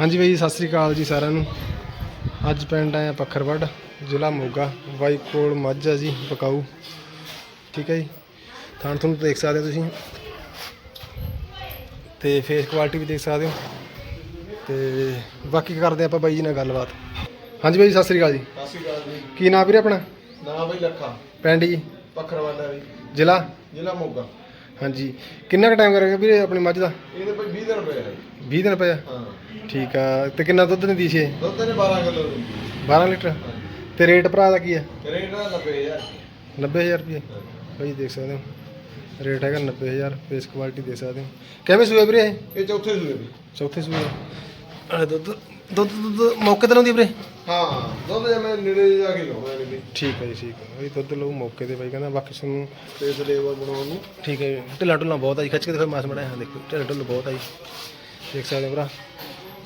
ਹਾਂਜੀ ਬਾਈ ਸਤਿ ਸ੍ਰੀ ਅਕਾਲ ਜੀ ਸਾਰਿਆਂ ਨੂੰ। ਅੱਜ ਪਿੰਡ ਆਇਆ ਪੱਖਰਵੜ ਜ਼ਿਲ੍ਹਾ ਮੋਗਾ। ਬਾਈ ਕੋਲ ਮੱਝ ਆ ਜੀ ਪਕਾਊ ਠੀਕ ਹੈ ਜੀ। ਥਾਣ ਤੁਹਾਨੂੰ ਦੇਖ ਸਕਦੇ ਹੋ ਤੁਸੀਂ। ਤੇ ਫੇਸ ਕੁਆਲਿਟੀ ਵੀ ਦੇਖ ਸਕਦੇ ਹੋ। ਤੇ ਬਾਕੀ ਕਰਦੇ ਆਪਾਂ ਬਾਈ ਜੀ ਨਾਲ ਗੱਲਬਾਤ। ਹਾਂਜੀ ਬਾਈ ਸਤਿ ਸ੍ਰੀ ਅਕਾਲ ਜੀ। ਸਤਿ ਸ਼੍ਰੀ ਅਕਾਲ ਜੀ। ਕੀ ਨਾਮ ਵੀਰੇ ਆਪਣਾ? ਨਾ ਬਈ ਲੱਖਾ। ਪਿੰਡ ਜੀ? ਪੱਖਰਵਾਲਾ ਵੀ ਜ਼ਿਲ੍ਹਾ? ਜ਼ਿਲ੍ਹਾ ਮੋਗਾ। ਹਾਂਜੀ। ਕਿੰਨਾ ਕੁ ਟਾਈਮ ਕਰੇਗਾ ਵੀਰੇ ਆਪਣੀ ਮੱਝ ਦਾ? ਇਹਦੇ ਬਈ 20 ਦਿਨ ਹੈ 20 ਦਿਨ ਪਿਆ ਹਾਂ। ਠੀਕ ਆ ਤੇ ਕਿੰਨਾ ਦੁੱਧ ਦਿੰਦੀ ਸੀ ਇਹ? ਦੁੱਧ ਨੇ 12 ਕਿਲੋ 12 ਲੀਟਰ? ਤੇ ਰੇਟ ਭਰਾ ਦਾ ਕੀ ਹੈ ਰੇਟ ਦਾ 90000 90000 ਰੁਪਏ ਭਾਈ ਦੇਖ ਸਕਦੇ ਹੋ। ਰੇਟ ਹੈਗਾ 90000 ਫੇਸ ਕੁਆਲਿਟੀ ਦੇਖ ਸਕਦੇ ਹੋ। ਕਿਵੇਂ ਸੂਏ ਵੀਰੇ ਇਹ? ਇਹ ਚੌਥੇ ਸੂਏ ਵੀ ਚੌਥੇ ਸੂਏ ਅਰੇ ਦੁੱਧ ਦੁੱਧ ਦੁੱਧ ਮੌਕੇ ਤੇ ਲਾਉਂਦੀ ਵੀਰੇ? ਹਾਂ ਦੁੱਧ ਜਿਵੇਂ ਨੇੜੇ ਜਾ ਕੇ ਇਹਨੇ ਵੀ। ਠੀਕ ਹੈ ਜੀ ਠੀਕ ਹੈ ਭਾਈ ਦੁੱਧ ਲਓ ਮੌਕੇ ਤੇ ਬਾਈ ਕਹਿੰਦਾ ਬਾਕੀ ਤੁਹਾਨੂੰ ਫੇਸ ਲੇਵਲ ਬਣਾਉਣ ਨੂੰ। ਠੀਕ ਹੈ ਜੀ। ਢਿੱਲਾ ਢੁੱਲਾ ਬਹੁਤ ਆ ਜੀ ਖਿੱਚ ਕੇ ਦੇਖੋ ਮਾਸ ਮੜਾ ਹਾਂ ਦੇਖੋ ਢਿੱਲਾ ਢੁੱਲਾ ਬਹੁਤ ਆ ਜੀ। ਦੇਖ ਸਕਦੇ ਹੋ ਭਰਾ।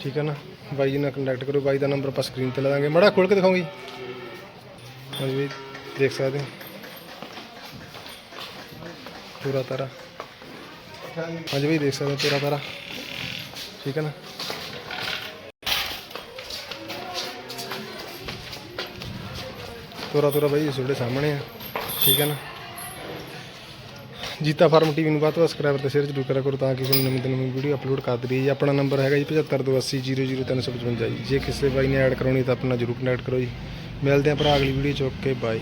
ਠੀਕ ਹੈ ਨਾ? ਬਾਈ ਜੀ ਨਾਲ ਕੰਟੈਕਟ ਕਰੋ, ਬਾਈ ਦਾ ਨੰਬਰ ਆਪਾਂ ਸਕਰੀਨ ਤੇ ਲਾ ਦਾਂਗੇ। ਮੜਾ ਖੋਲ ਕੇ ਦਿਖਾਉਂਗੀ। ਹਾਂਜੀ ਬਾਈ, ਦੇਖ ਸਕਦੇ ਹੋ। ਪੂਰਾ ਤਾਰਾ। ਹਾਂਜੀ ਬਾਈ, ਦੇਖ ਸਕਦੇ ਹੋ, ਪੂਰਾ ਤਾਰਾ। ਠੀਕ ਹੈ ਨਾ? ਤੋਰਾ ਤੋਰਾ ਬਾਈ ਤੁਹਾਡੇ ਸਾਹਮਣੇ ਆ। ਠੀਕ ਹੈ ਨਾ? ਜੀਤਾ ਫਾਰਮ ਟੀਵੀ ਨੂੰ ਵੱਧ ਤੋਂ ਵੱਧ ਸਬਸਕ੍ਰਾਈਬਰ ਤੇ ਸ਼ੇਅਰ ਜ਼ਰੂਰ ਕਰਿਆ ਕਰੋ ਤਾਂ ਕਿ ਤੁਹਾਨੂੰ ਨਵੀਂ ਤੋਂ ਨਵੀਂ ਵੀਡੀਓ ਅਪਲੋਡ ਕਰ ਦਈਏ। ਜੀ, ਆਪਣਾ ਨੰਬਰ ਹੈਗਾ ਜੀ 7528000355 ਜੀ। ਜੇ ਕਿਸੇ ਬਾਈ ਨੇ ਐਡ ਕਰਾਉਣੀ ਤਾਂ ਆਪਣਾ ਜ਼ਰੂਰ ਕਨੈਕਟ ਕਰੋ ਜੀ। ਮਿਲਦੇ ਆਂ ਭਰਾ ਅਗਲੀ ਵੀਡੀਓ ਚ। Okay bye